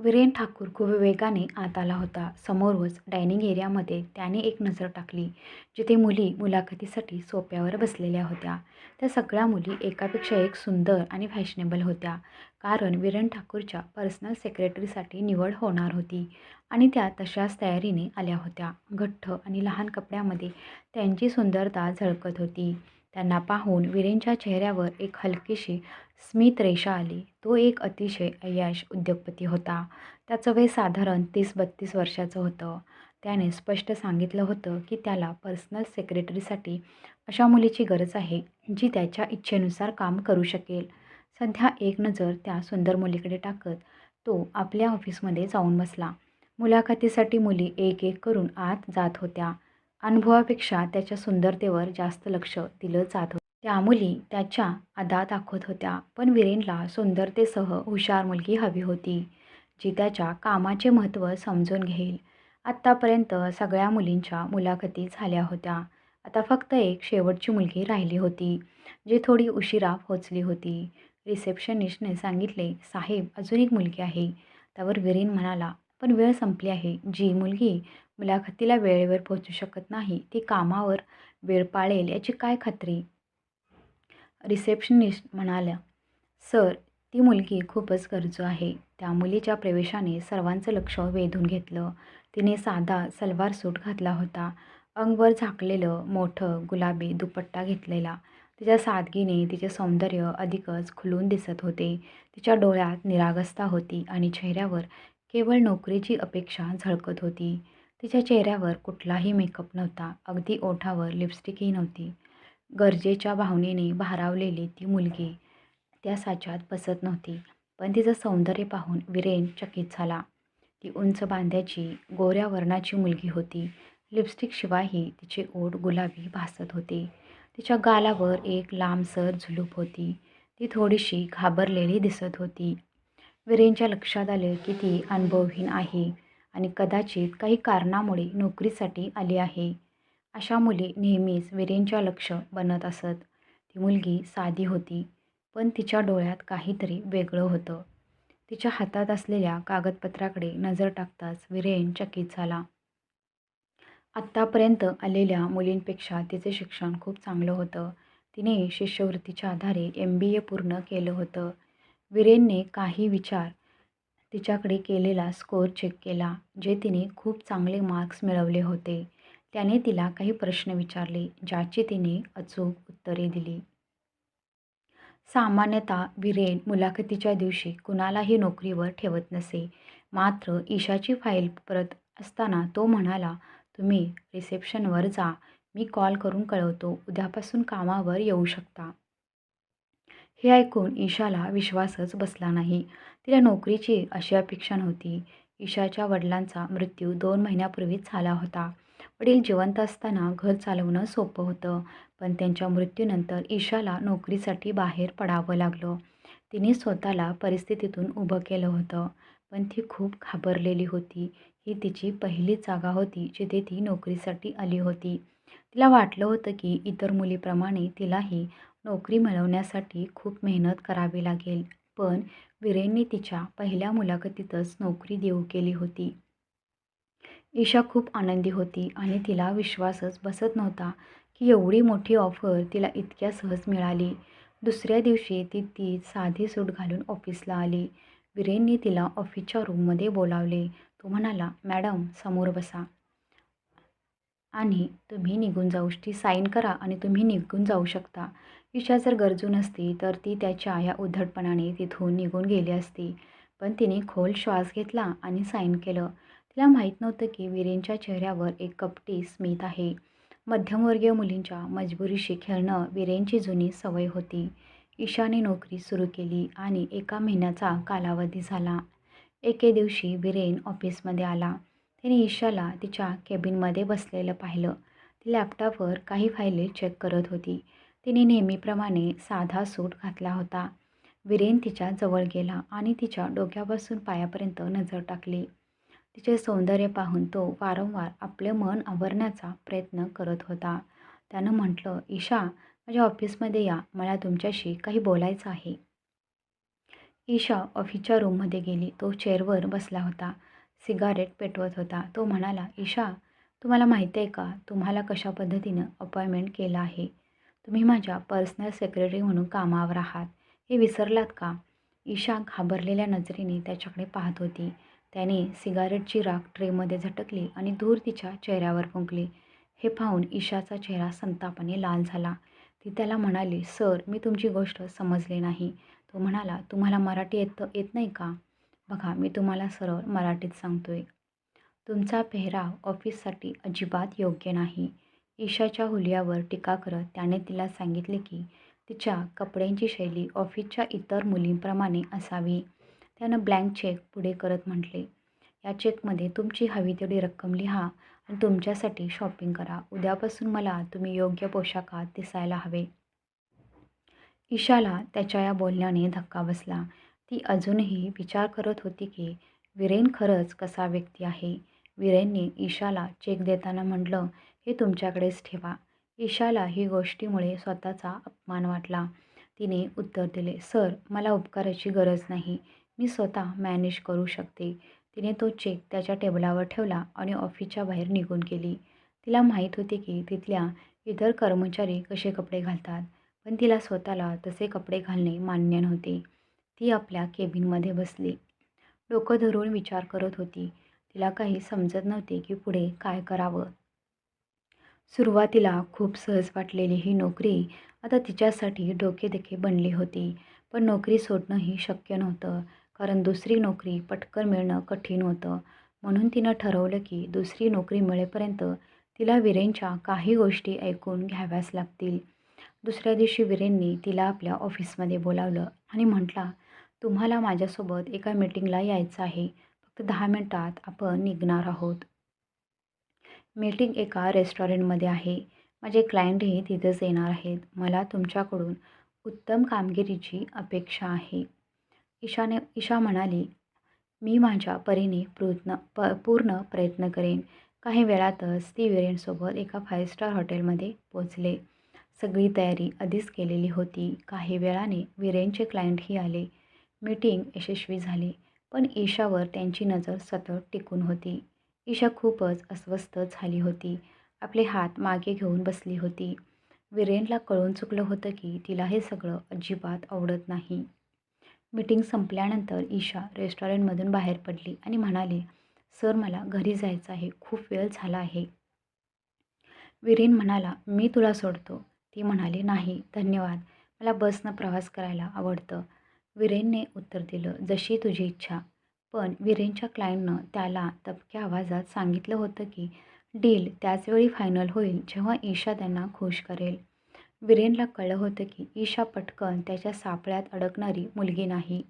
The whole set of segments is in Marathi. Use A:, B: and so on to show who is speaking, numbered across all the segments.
A: वीरेन ठाकूर खूप वेगाने आत आला होता. समोरच डायनिंग एरियामध्ये त्याने एक नजर टाकली, जिथे मुली मुलाखतीसाठी सोप्यावर बसलेल्या होत्या. त्या सगळ्या मुली एकापेक्षा एक सुंदर आणि फॅशनेबल होत्या. कारण वीरेन ठाकूरच्या पर्सनल सेक्रेटरीसाठी निवड होणार होती आणि त्या तशाच तयारीने आल्या होत्या. घट्ट आणि लहान कपड्यामध्ये त्यांची सुंदरता झळकत होती. त्यांना पाहून वीरेंच्या चेहऱ्यावर एक हलकीशी स्मित रेषा आली. तो एक अतिशय अय्याश उद्योगपती होता. त्याचं वय साधारण तीस-बत्तीस वर्षाचं होतं. त्याने स्पष्ट सांगितलं होतं की त्याला पर्सनल सेक्रेटरीसाठी अशा मुलीची गरज आहे, जी त्याच्या इच्छेनुसार काम करू शकेल. सध्या एक नजर त्या सुंदर मुलीकडे टाकत तो आपल्या ऑफिसमध्ये जाऊन बसला. मुलाखतीसाठी मुली एक-एक करून आत जात होत्या. अनुभवापेक्षा त्याच्या सुंदरतेवर जास्त लक्ष दिलं जात होतं. त्या मुली त्याच्या अदा दाखवत होत्या. पण विरेनला सुंदरतेसह हुशार मुलगी हवी होती, जी त्याच्या कामाचे महत्त्व समजून घेईल. आत्तापर्यंत सगळ्या मुलींच्या मुलाखती झाल्या होत्या. आता फक्त एक शेवटची मुलगी राहिली होती, जी थोडी उशिरा पोहोचली होती. रिसेप्शनिस्टने सांगितले, साहेब, अजून एक मुलगी आहे. त्यावर विरेन म्हणाला, पण वेळ संपली आहे. जी मुलगी मुलाखतीला वेळेवर पोहोचू शकत नाही, ती कामावर वेळ पाळेल याची काय खात्री? रिसेप्शनिस्ट म्हणाल्या, सर, ती मुलगी खूपच गरजू आहे. त्या मुलीच्या प्रवेशाने सर्वांचं लक्ष वेधून घेतलं. तिने साधा सलवार सूट घातला होता. अंगभर झाकलेलं मोठं गुलाबी दुपट्टा घेतलेला. तिच्या सादगीने तिचे सौंदर्य अधिकच खुलून दिसत होते. तिच्या डोळ्यात निरागसता होती आणि चेहऱ्यावर केवळ नोकरीची अपेक्षा झळकत होती. तिच्या चेहऱ्यावर कुठलाही मेकअप नव्हता. अगदी ओठावर लिपस्टिकही नव्हती. गरजेच्या भावनेने भारावलेली ती मुलगी त्या साच्यात बसत नव्हती. पण तिचं सौंदर्य पाहून विरेन चकित झाला. ती उंच बांध्याची, गोऱ्या वर्णाची मुलगी होती. लिपस्टिकशिवायही तिचे ओठ गुलाबी भासत होते. तिच्या गालावर एक लांबसर झुलूप होती. ती थोडीशी घाबरलेली दिसत होती. वीरेंच्या लक्षात आलं की ती अनुभवहीन आहे आणि कदाचित काही कारणामुळे नोकरीसाठी आली आहे. अशा मुली नेहमीच वीरेंच्या लक्ष बनत असत. ती मुलगी साधी होती, पण तिच्या डोळ्यात काहीतरी वेगळं होतं. तिच्या हातात असलेल्या कागदपत्राकडे नजर टाकताच वीरेन चकित झाला. आत्तापर्यंत आलेल्या मुलींपेक्षा तिचं शिक्षण खूप चांगलं होतं. तिने शिष्यवृत्तीच्या आधारे एम बी ए पूर्ण केलं होतं. वीरेनने काही विचार तिच्याकडे केलेला स्कोअर चेक केला, जे तिने खूप चांगले मार्क्स मिळवले होते. त्याने तिला काही प्रश्न विचारले, ज्याची तिने अचूक उत्तरे दिली. सामान्यतः विरेन मुलाखतीच्या दिवशी कुणालाही नोकरीवर ठेवत नसे. मात्र ईशाची फाईल परत असताना तो म्हणाला, तुम्ही रिसेप्शनवर जा. मी कॉल करून कळवतो. उद्यापासून कामावर येऊ शकता. हे ऐकून ईशाला विश्वासच बसला नाही. तिला नोकरीची अशी अपेक्षा नव्हती. ईशाच्या वडिलांचा मृत्यू दोन महिन्यापूर्वीच झाला होता. वडील जिवंत असताना घर चालवणं सोपं होतं. पण त्यांच्या मृत्यूनंतर ईशाला नोकरीसाठी बाहेर पडावं लागलं. तिने स्वतःला परिस्थितीतून उभं केलं होतं. पण ती खूप घाबरलेली होती. ही तिची पहिलीच जागा होती जिथे ती नोकरीसाठी आली होती. तिला वाटलं होतं की इतर मुलींप्रमाणे तिलाही नोकरी मिळवण्यासाठी खूप मेहनत करावी लागेल. पण वीरेंनी तिच्या पहिल्या मुलाखतीतच नोकरी देऊ केली होती. ईशा खूप आनंदी होती आणि तिला विश्वासच बसत नव्हता की एवढी मोठी ऑफर तिला इतक्या सहज मिळाली. दुसऱ्या दिवशी ती ती साधी सूट घालून ऑफिसला आली. वीरेंनी तिला ऑफिसच्या रूममध्ये बोलावले. तो म्हणाला, मॅडम, समोर बसा. आणि तुम्ही निघून जाऊ ती साइन करा आणि तुम्ही निघून जाऊ शकता. ईशा जर गरजू नसती तर ती त्याच्या या उद्धटपणाने तिथून निघून गेली असती. पण तिने खोल श्वास घेतला आणि साईन केलं. तिला माहीत नव्हतं की वीरेंच्या चेहऱ्यावर एक कपटी स्मित आहे. मध्यमवर्गीय मुलींच्या मजबुरीशी खेळणं वीरेंची जुनी सवय होती. ईशाने नोकरी सुरू केली आणि एका महिन्याचा कालावधी झाला. एके दिवशी वीरेन ऑफिसमध्ये आला. त्याने ईशाला तिच्या केबिनमध्ये बसलेलं पाहिलं. ती लॅपटॉपवर काही फायली चेक करत होती. तिने नेहमीप्रमाणे साधा सूट घातला होता. विरेन तिच्या जवळ गेला आणि तिच्या डोक्यापासून पायापर्यंत नजर टाकली. तिचे सौंदर्य पाहून तो वारंवार आपलं मन आवरण्याचा प्रयत्न करत होता. त्यानं म्हटलं, ईशा, माझ्या ऑफिसमध्ये या. मला तुमच्याशी काही बोलायचं आहे. ईशा ऑफिसच्या रूममध्ये गेली तो चेअरवर बसला होता सिगारेट पेटवत होता तो म्हणाला ईशा तुम्हाला माहिती आहे का तुम्हाला कशा पद्धतीनं अपॉइंटमेंट केलं आहे तुम्ही माझ्या पर्सनल सेक्रेटरी म्हणून कामावर आहात. हे विसरलात का? ईशा घाबरलेल्या नजरेने त्याच्याकडे पाहत होती. त्याने सिगारेटची राख ट्रेमध्ये झटकली आणि धूर तिच्या चेहऱ्यावर फुंकली. हे पाहून ईशाचा चेहरा संतापाने लाल झाला. ती त्याला म्हणाली सर मी तुमची गोष्ट समजले नाही. तो म्हणाला तुम्हाला मराठी येत येत नाही का? बघा मी तुम्हाला सरळ मराठीत सांगतोय. तुमचा पेहराव ऑफिससाठी अजिबात योग्य नाही. ईशाच्या हुलियावर टीका करत त्याने तिला सांगितले की तिच्या कपड्यांची शैली ऑफिसच्या इतर मुलींप्रमाणे असावी. त्यानं ब्लँक चेक पुढे करत म्हटले या चेकमध्ये तुमची हवी तेवढी रक्कम लिहा आणि तुमच्यासाठी शॉपिंग करा. उद्यापासून मला तुम्ही योग्य पोशाखात दिसायला हवे. ईशाला त्याच्या या बोलण्याने धक्का बसला. ती अजूनही विचार करत होती की विरेन खरंच कसा व्यक्ती आहे? विरेनने ईशाला चेक देताना म्हटलं हे तुमच्याकडेच ठेवा. ईशाला ही गोष्टीमुळे स्वतःचा अपमान वाटला. तिने उत्तर दिले सर मला उपकाराची गरज नाही. मी स्वतः मॅनेज करू शकते. तिने तो चेक त्याच्या टेबलावर ठेवला आणि ऑफिसच्या बाहेर निघून गेली. तिला माहीत होते की तिथल्या इतर कर्मचारी कसे कपडे घालतात पण तिला स्वतःला तसे कपडे घालणे मान्य नव्हते. ती आपल्या केबिनमध्ये बसली. डोकं धरून विचार करत होती. तिला काही समजत नव्हते की पुढे काय करावं. सुरुवातीला खूप सहज वाटलेली ही नोकरी आता तिच्यासाठी डोकेदेखी बनली होती. पण नोकरी सोडणंही शक्य नव्हतं कारण दुसरी नोकरी पटकन मिळणं कठीण होतं. म्हणून तिनं ठरवलं की दुसरी नोकरी मिळेपर्यंत तिला विरेनच्या काही गोष्टी ऐकून घ्याव्याच लागतील. दुसऱ्या दिवशी विरेननी तिला आपल्या ऑफिसमध्ये बोलावलं आणि म्हटला तुम्हाला माझ्यासोबत एका मीटिंगला यायचं आहे. फक्त दहा मिनटात आपण निघणार आहोत. मीटिंग एका रेस्टॉरंटमध्ये आहे. माझे क्लायंटही तिथंच येणार आहेत. मला तुमच्याकडून उत्तम कामगिरीची अपेक्षा आहे. ईशाने ईशा म्हणाली मी माझ्या परीने प्रयत्न प पूर्ण प्रयत्न करेन. काही वेळातच ती विरेनसोबत एका फाईव्ह स्टार हॉटेलमध्ये पोचले सगळी तयारी आधीच केलेली होती. काही वेळाने विरेनचे क्लायंटही आले. मीटिंग यशस्वी झाली पण ईशावर त्यांची नजर सतत टिकून होती. ईशा खूपच अस्वस्थ झाली होती. आपले हात मागे घेऊन बसली होती. विरेनला कळून चुकलं होतं की तिला हे सगळं अजिबात आवडत नाही. मीटिंग संपल्यानंतर ईशा रेस्टॉरंटमधून बाहेर पडली आणि म्हणाली सर मला घरी जायचं आहे. खूप वेळ झाला आहे. विरेन म्हणाला मी तुला सोडतो. ती म्हणाली नाही धन्यवाद. मला बसनं प्रवास करायला आवडतं. विरेनने उत्तर दिलं जशी तुझी इच्छा. पण विरेनच्या क्लायंटनं त्याला तबक्या आवाजात सांगितलं होतं की डील त्याचवेळी फायनल होईल जेव्हा ईशा त्यांना खुश करेल. विरेनला कळलं होतं की ईशा पटकन त्याच्या सापळ्यात अडकणारी मुलगी नाही.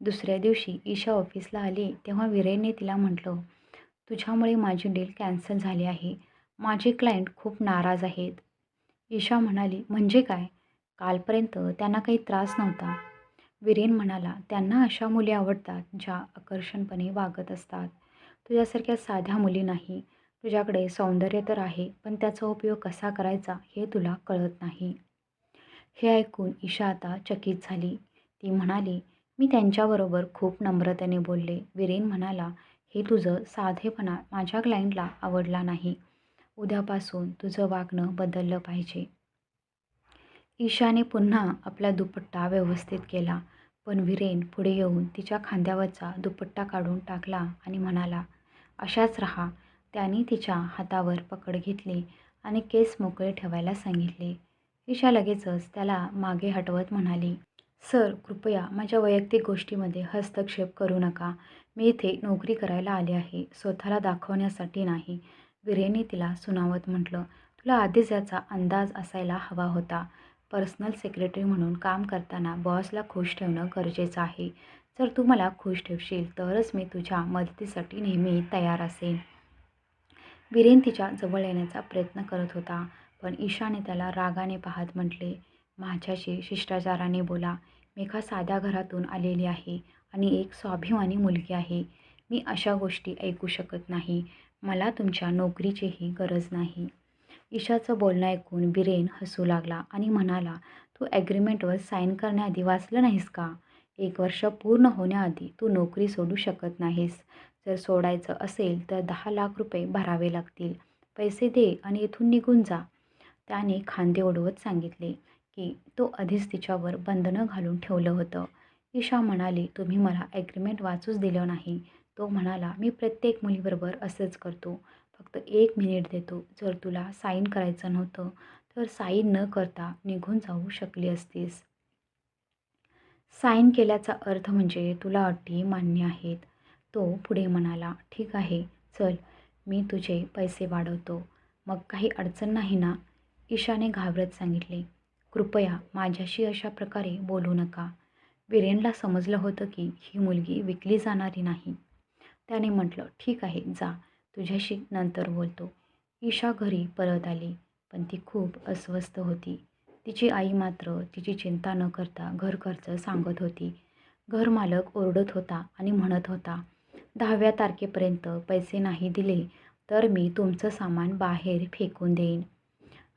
A: दुसऱ्या दिवशी ईशा ऑफिसला आली तेव्हा विरेनने तिला म्हटलं तुझ्यामुळे माझी डील कॅन्सल झाली आहे. माझे क्लायंट खूप नाराज आहेत. ईशा म्हणाली म्हणजे काय? कालपर्यंत त्यांना काही त्रास नव्हता. विरेन म्हणाला त्यांना अशा मुली आवडतात ज्या आकर्षणपणे वागत असतात. तुझ्यासारख्या साध्या मुली नाही. तुझ्याकडे सौंदर्य तर आहे पण त्याचा उपयोग कसा करायचा हे तुला कळत नाही. हे ऐकून ईशा आता चकित झाली. ती म्हणाली मी त्यांच्याबरोबर खूप नम्रतेने बोलले. विरेन म्हणाला हे तुझं साधेपणा माझ्या क्लायंटला आवडला नाही. उद्यापासून तुझं वागणं बदललं पाहिजे. ईशाने पुन्हा आपला दुपट्टा व्यवस्थित केला. पण विरेन पुढे येऊन तिच्या खांद्यावरचा दुपट्टा काढून टाकला आणि म्हणाला अशाच राहा. त्याने तिच्या हातावर पकड घेतली आणि केस मोकळे ठेवायला सांगितले. ईशा लगेचच त्याला मागे हटवत म्हणाली सर कृपया माझ्या वैयक्तिक गोष्टीमध्ये हस्तक्षेप करू नका. मी इथे नोकरी करायला आले आहे स्वतःला दाखवण्यासाठी नाही. विरेने तिला सुनावत म्हटलं तुला आधीच याचा अंदाज असायला हवा होता. पर्सनल सेक्रेटरी म्हणून काम करताना बॉसला खुश ठेवणं गरजेचं आहे. जर तू मला खुश ठेवशील तरच मी तुझ्या मदतीसाठी नेहमी तयार असेन. विरेन तिच्या जवळ येण्याचा प्रयत्न करत होता पण ईशाने त्याला रागाने पाहत म्हटले माझ्याशी शिष्टाचाराने बोला. मी एका साध्या घरातून आलेली आहे आणि एक स्वाभिमानी मुलगी आहे. मी अशा गोष्टी ऐकू शकत नाही. मला तुमच्या नोकरीचीही गरज नाही. ईशाचं बोलणं ऐकून बिरेन हसू लागला आणि म्हणाला तू ॲग्रीमेंटवर साईन करण्याआधी वाचलं नाहीस का? एक वर्ष पूर्ण होण्याआधी तू नोकरी सोडू शकत नाहीस. जर सोडायचं असेल तर दहा लाख रुपये भरावे लागतील. पैसे दे आणि इथून निघून जा. त्याने खांदे ओढवत सांगितले की तो आधीच तिच्यावर बंधनं घालून ठेवलं होतं. ईशा म्हणाली तुम्ही मला ॲग्रीमेंट वाचूच दिलं नाही. तो म्हणाला मी प्रत्येक मुलीबरोबर असंच करतो. फक्त एक मिनिट देतो. जर तुला साईन करायचं नव्हतं तर साईन न करता निघून जाऊ शकली असतीस. साईन केल्याचा अर्थ म्हणजे तुला अटी मान्य आहेत. तो पुढे म्हणाला ठीक आहे चल मी तुझे पैसे वाढवतो. मग काही अडचण नाही ना? ईशाने घाबरत सांगितले कृपया माझ्याशी अशा प्रकारे बोलू नका. वीरेनला समजलं होतं की ही मुलगी विकली जाणारी नाही. त्याने म्हटलं ठीक आहे जा. तुझ्याशी नंतर बोलतो. ईशा घरी परत आली पण ती खूप अस्वस्थ होती. तिची आई मात्र तिची चिंता न करता घर खर्च सांगत होती. घरमालक ओरडत होता आणि म्हणत होता दहाव्या तारखेपर्यंत पैसे नाही दिले तर मी तुमचं सामान बाहेर फेकून देईन.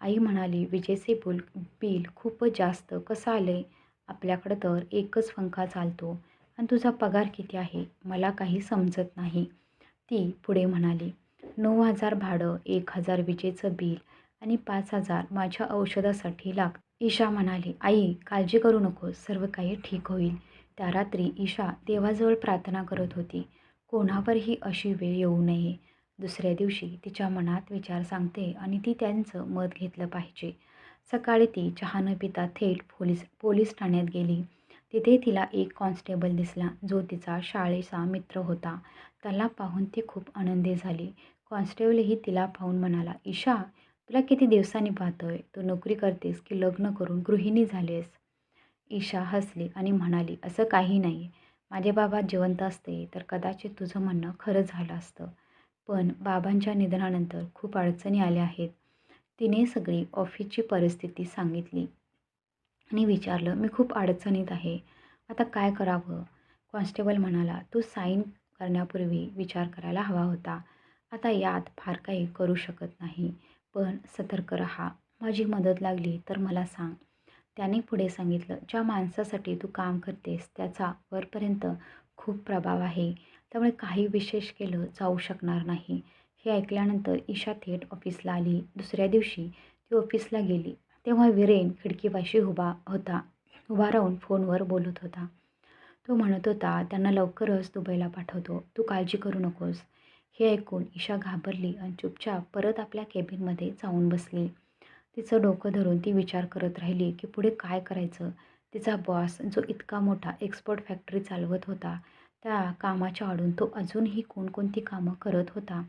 A: आई म्हणाली विजेचे बुल बिल खूपच जास्त कसं आले? आपल्याकडं तर एकच पंखा चालतो आणि तुझा पगार किती आहे? मला काही समजत नाही. ती पुढे म्हणाली नऊ हजार भाडं एक हजार विजेचं बिल आणि पाच हजार माझ्या औषधासाठी लाग. ईशा म्हणाली आई काळजी करू नको सर्व काही ठीक होईल. त्या रात्री ईशा देवाजवळ प्रार्थना करत होती कोणावरही अशी वेळ येऊ नये. दुसऱ्या दिवशी तिच्या मनात विचार सांगते आणि ती त्यांचं मत घेतलं पाहिजे. सकाळी ती चहा न पिता थेट पोलीस पोलीस ठाण्यात गेली. तिथे तिला एक कॉन्स्टेबल दिसला जो तिचा शाळेचा मित्र होता. त्याला पाहून ती खूप आनंदी झाली. कॉन्स्टेबलही तिला पाहून म्हणाला ईशा तुला किती दिवसांनी पाहतोय? तू नोकरी करतेस की लग्न करून गृहिणी झालीस? ईशा हसली आणि म्हणाली असं काही नाही. माझे बाबा जिवंत असते तर कदाचित तुझं म्हणणं खरं झालं असतं. पण बाबांच्या निधनानंतर खूप अडचणी आल्या आहेत. तिने सगळी ऑफिसची परिस्थिती सांगितली. आणि विचारलं मी खूप अडचणीत आहे. आता काय करावं? कॉन्स्टेबल म्हणाला तू साईन करण्यापूर्वी विचार करायला हवा होता. आता यात फार काही करू शकत नाही. पण सतर्क रहा. माझी मदत लागली तर मला सांग. त्याने पुढे सांगितलं ज्या माणसासाठी तू काम करतेस त्याचा वरपर्यंत खूप प्रभाव आहे. त्यामुळे काही विशेष केलं जाऊ शकणार नाही. हे ऐकल्यानंतर ईशा थेट ऑफिसला आली. दुसऱ्या दिवशी ती ऑफिसला गेली. तेव्हा विरेन खिडकीपाशी उभा होता. उभा राहून फोनवर बोलत होता. तो म्हणत होता त्यांना लवकरच दुबईला पाठवतो. तू काळजी करू नकोस. हे ऐकून ईशा घाबरली आणि चुपचाप परत आपल्या केबिनमध्ये जाऊन बसली. तिचं डोकं धरून ती विचार करत राहिली की पुढे काय करायचं? तिचा बॉस जो इतका मोठा एक्सपोर्ट फॅक्टरी चालवत होता त्या कामाच्या आडून तो अजूनही कोणकोणती कामं करत होता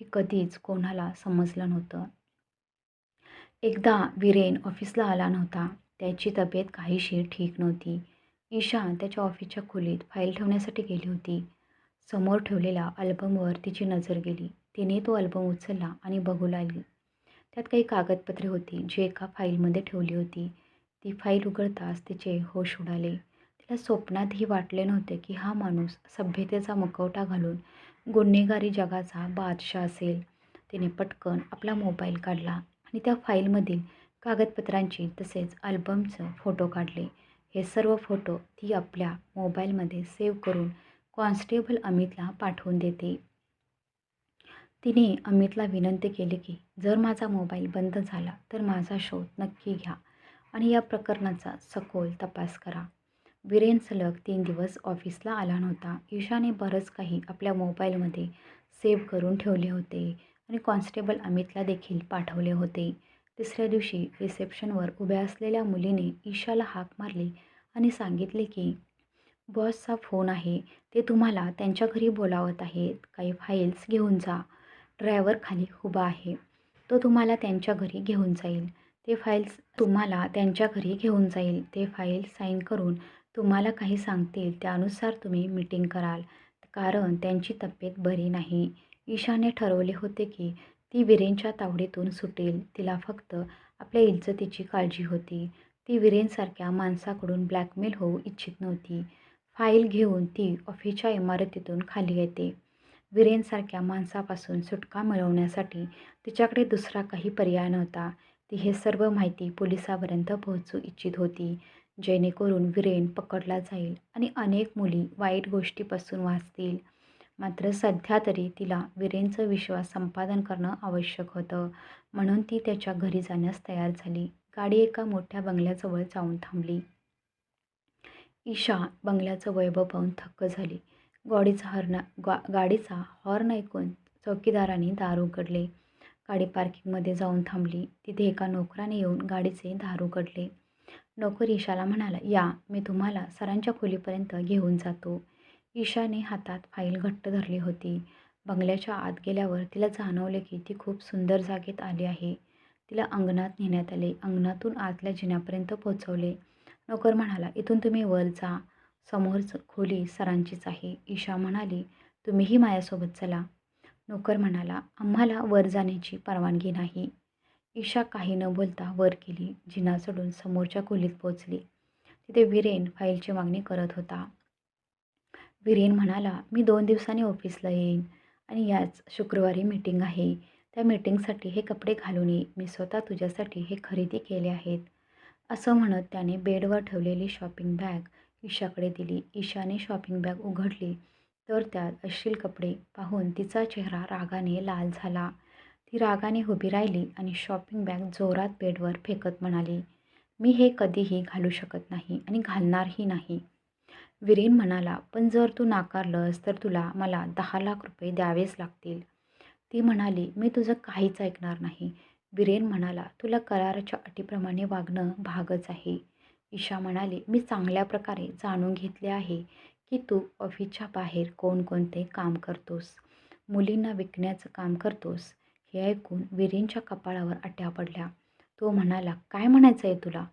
A: हे कधीच कोणाला समजलं नव्हतं. एकदा विरेन ऑफिसला आला नव्हता. त्याची तब्येत काहीशी ठीक नव्हती. ईशा त्याच्या ऑफिसच्या खोलीत फाईल ठेवण्यासाठी गेली होती. समोर ठेवलेल्या अल्बमवर तिची नजर गेली. तिने तो अल्बम उचलला आणि बघू लागली. त्यात काही कागदपत्रे होती जी एका फाईलमध्ये ठेवली होती. ती फाईल उघडताच तिचे होश उडाले. तिला स्वप्नातही वाटले नव्हते की हा माणूस सभ्यतेचा मुखवटा घालून गुन्हेगारी जगाचा बादशाह असेल. तिने पटकन आपला मोबाईल काढला आणि त्या फाईलमधील कागदपत्रांची तसेच अल्बमचं फोटो काढले. हे सर्व फोटो ती आपल्या मोबाईलमध्ये सेव्ह करून कॉन्स्टेबल अमितला पाठवून देते. तिने अमितला विनंती केली की जर माझा मोबाईल बंद झाला तर माझा शोध नक्की घ्या आणि या प्रकरणाचा सखोल तपास करा. वीरेन सलग तीन दिवस ऑफिसला आला नव्हता. ईशाने बरंच काही आपल्या मोबाईलमध्ये सेव्ह करून ठेवले होते आणि कॉन्स्टेबल अमितला देखील पाठवले होते. तिसऱ्या दिवशी रिसेप्शनवर उभ्या असलेल्या मुलीने ईशाला हाक मारली आणि सांगितले की बॉसचा फोन आहे ते तुम्हाला त्यांच्या घरी बोलावत आहेत. काही फाईल्स घेऊन जा. ड्रायव्हर खाली उभा आहे. तो तुम्हाला त्यांच्या घरी घेऊन जाईल. ते फाईल्स तुम्हाला त्यांच्या घरी घेऊन जाईल. ते फाईल साईन करून तुम्हाला काही सांगतील. त्यानुसार तुम्ही मीटिंग कराल. कारण त्यांची तब्येत बरी नाही. ईशाने ठरवले होते की ती विरेनच्या तावडीतून सुटेल. तिला फक्त आपल्या इज्जतीची काळजी होती. ती विरेनसारख्या माणसाकडून ब्लॅकमेल होऊ इच्छित नव्हती. फाईल घेऊन ती ऑफिसच्या इमारतीतून खाली येते. विरेनसारख्या माणसापासून सुटका मिळवण्यासाठी तिच्याकडे दुसरा काही पर्याय नव्हता. ती हे सर्व माहिती पोलिसापर्यंत पोहोचू इच्छित होती. जेणेकरून विरेन पकडला जाईल आणि अनेक मुली वाईट गोष्टीपासून वाचतील. मात्र सध्या तरी तिला वीरेंचं विश्वास संपादन करणं आवश्यक होतं. म्हणून ती त्याच्या घरी जाण्यास तयार झाली. गाडी एका मोठ्या बंगल्याजवळ जाऊन थांबली. ईशा बंगल्याचं वैभव पाहून थक्क झाली. गाडीचा हॉर्न गा गाडीचा हॉर्न ऐकून चौकीदाराने दार उघडले. गाडी पार्किंगमध्ये जाऊन थांबली. तिथे एका नोकराने येऊन गाडीचे दार उघडले. नोकर ईशाला म्हणाला या मी तुम्हाला सरांच्या खोलीपर्यंत घेऊन जातो. ईशाने हातात फाईल घट्ट धरली होती. बंगल्याच्या आत गेल्यावर तिला जाणवले की ती खूप सुंदर जागेत आली आहे. तिला अंगणात नेण्यात आले. अंगणातून आतल्या जिन्यापर्यंत पोहोचवले. नोकर म्हणाला इथून तुम्ही वर जा. समोर खोली सरांचीच आहे. ईशा म्हणाली तुम्हीही माझ्यासोबत चला. नोकर म्हणाला आम्हाला वर जाण्याची परवानगी नाही. ईशा काही न बोलता वर गेली. जिना चढून समोरच्या खोलीत पोचली तिथे विरेन फाईलची मागणी करत होता. विरेन म्हणाला मी दोन दिवसांनी ऑफिसला येईन आणि याच शुक्रवारी मीटिंग आहे. त्या मीटिंगसाठी हे कपडे घालून ये. मी स्वतः तुझ्यासाठी हे खरेदी केले आहेत. असं म्हणत त्याने बेडवर ठेवलेली शॉपिंग बॅग ईशाकडे दिली. ईशाने शॉपिंग बॅग उघडली. तर त्यात अश्लील कपडे पाहून तिचा चेहरा रागाने लाल झाला. ती रागाने उभी राहिली आणि शॉपिंग बॅग जोरात बेडवर फेकत म्हणाली मी हे कधीही घालू शकत नाही आणि घालणारही नाही. विरेन म्हणाला पण जर तू नाकारलंस तर तुला मला दहा लाख रुपये द्यावेच लागतील. ती म्हणाली मी तुझं काहीच ऐकणार नाही. विरेन म्हणाला तुला कराराच्या अटीप्रमाणे वागणं भागच आहे. ईशा म्हणाली मी चांगल्या प्रकारे जाणून घेतले आहे की तू ऑफिसच्या बाहेर कोणकोणते काम करतोस मुलींना विकण्याचं काम करतोस. हे ऐकून विरेनच्या कपाळावर अट्या पडल्या. तो म्हणाला काय म्हणायचं आहे तुला?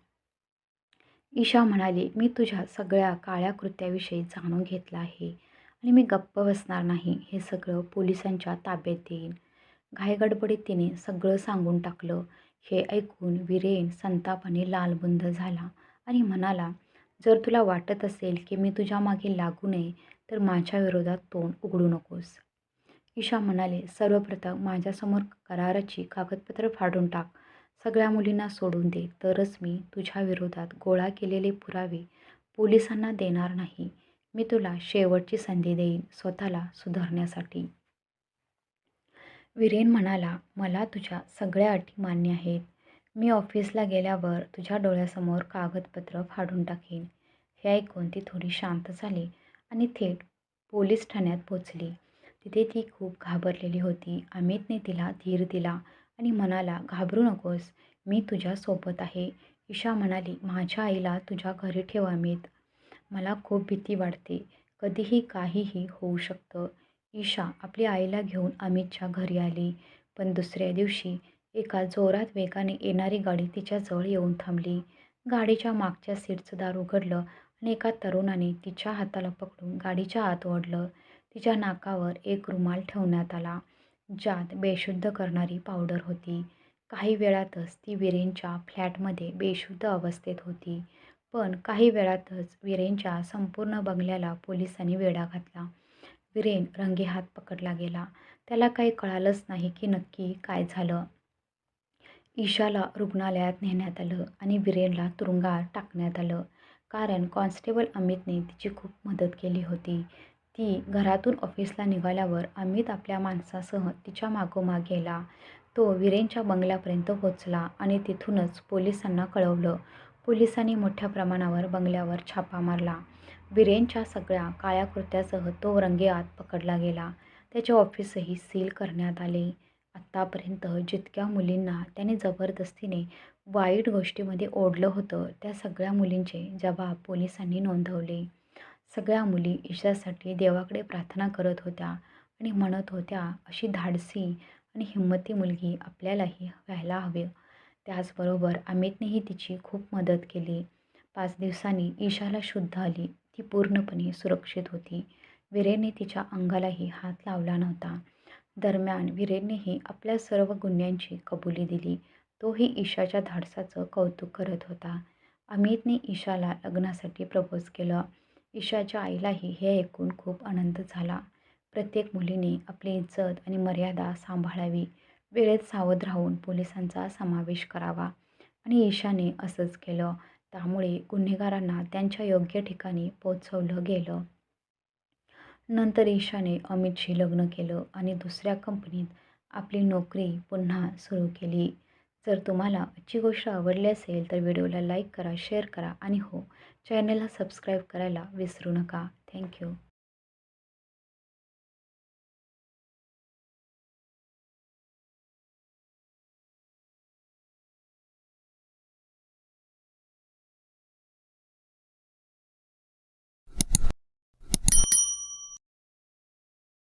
A: ईशा म्हणाली मी तुझ्या सगळ्या काळ्या कृत्याविषयी जाणून घेतलं आहे आणि मी गप्प बसणार नाही. हे सगळं पोलिसांच्या ताब्यात देईन. घायगडबडीत तिने सगळं सांगून टाकलं. हे ऐकून वीरेन संतापाने लालबुंद झाला आणि म्हणाला जर तुला वाटत असेल की मी तुझ्या मागे लागू नये तर माझ्या विरोधात तोंड उघडू नकोस. ईशा म्हणाले सर्वप्रथम माझ्यासमोर कराराची कागदपत्र फाडून टाक. सगळ्या मुलींना सोडून दे तरच मी तुझ्या विरोधात गोळा केलेले पुरावे पोलिसांना देणार नाही. मी तुला शेवटची संधी देईन स्वतःला सुधारण्यासाठी. विरेन म्हणाला मला तुझ्या सगळ्या अटी मान्य आहेत. मी ऑफिसला गेल्यावर तुझ्या डोळ्यासमोर कागदपत्र फाडून टाकेन. हे ऐकून ती थोडी शांत झाली आणि थेट पोलीस ठाण्यात पोचली. तिथे ती खूप घाबरलेली होती. अमितने तिला धीर दिला. आणि म्हणाला घाबरू नकोस मी तुझ्यासोबत आहे. ईशा म्हणाली माझ्या आईला तुझ्या घरी ठेव अमित मला खूप भीती वाटते. कधीही काहीही होऊ शकतं. ईशा आपली आईला घेऊन अमितच्या घरी आली. पण दुसऱ्या दिवशी एका जोरात वेगाने येणारी गाडी तिच्याजवळ येऊन थांबली. गाडीच्या मागच्या सीटचं दार उघडलं आणि एका तरुणाने तिच्या हाताला पकडून गाडीच्या आत ओढलं. तिच्या नाकावर एक रुमाल ठेवण्यात आला. ज्यात बेशुद्ध करणारी पावडर होती. काही वेळातच ती वीरेनच्या फ्लॅटमध्ये बेशुद्ध अवस्थेत होती. पण काही वेळातच वीरेनच्या संपूर्ण बंगल्याला पोलिसांनी वेढा घातला. वीरेन रंगेहात पकडला गेला. त्याला काही कळालंच नाही की नक्की काय झालं. ईशाला रुग्णालयात नेण्यात आलं आणि वीरेनला तुरुंगात टाकण्यात आलं. कारण कॉन्स्टेबल अमितने तिची खूप मदत केली होती. ती घरातून ऑफिसला निघाल्यावर अमित आपल्या माणसासह तिच्या मागोमाग गेला. तो विरेनच्या बंगल्यापर्यंत पोचला आणि तिथूनच पोलिसांना कळवलं. पोलिसांनी मोठ्या प्रमाणावर बंगल्यावर छापा मारला. विरेनच्या सगळ्या काळ्या कृत्यासह तो रंगेहात पकडला गेला. त्याचे ऑफिसही सील करण्यात आले. आत्तापर्यंत जितक्या मुलींना त्याने जबरदस्तीने वाईट गोष्टीमध्ये ओढलं होतं त्या सगळ्या मुलींचे जबाब पोलिसांनी नोंदवले. सगळ्या मुली ईशासाठी देवाकडे प्रार्थना करत होत्या आणि म्हणत होत्या अशी धाडसी आणि हिंमती मुलगी आपल्यालाही व्हायला हवी. त्याचबरोबर अमितनेही तिची खूप मदत केली. पाच दिवसांनी ईशाला शुद्ध आली. ती पूर्णपणे सुरक्षित होती. वीरेने तिच्या अंगालाही हात लावला नव्हता. दरम्यान वीरेनेही आपल्या सर्व गुन्ह्यांची कबुली दिली. तोही ईशाच्या धाडसाचं कौतुक करत होता. अमितने ईशाला लग्नासाठी प्रपोज केलं. ईशाच्या आईलाही हे ऐकून खूप आनंद झाला. प्रत्येक मुलीने आपली इज्जत आणि मर्यादा सांभाळावी. वेळेत सावध राहून पोलिसांचा समावेश करावा. आणि ईशाने असंच केलं. त्यामुळे गुन्हेगारांना त्यांच्या योग्य ठिकाणी पोचवलं गेलं. नंतर ईशाने अमितशी लग्न केलं आणि दुसऱ्या कंपनीत आपली नोकरी पुन्हा सुरू केली. जर तुम्हाला आजची गोष्ट आवडली असेल तर व्हिडिओला लाईक करा शेअर करा आणि हो चॅनलला सबस्क्राईब करायला विसरू नका. थँक्यू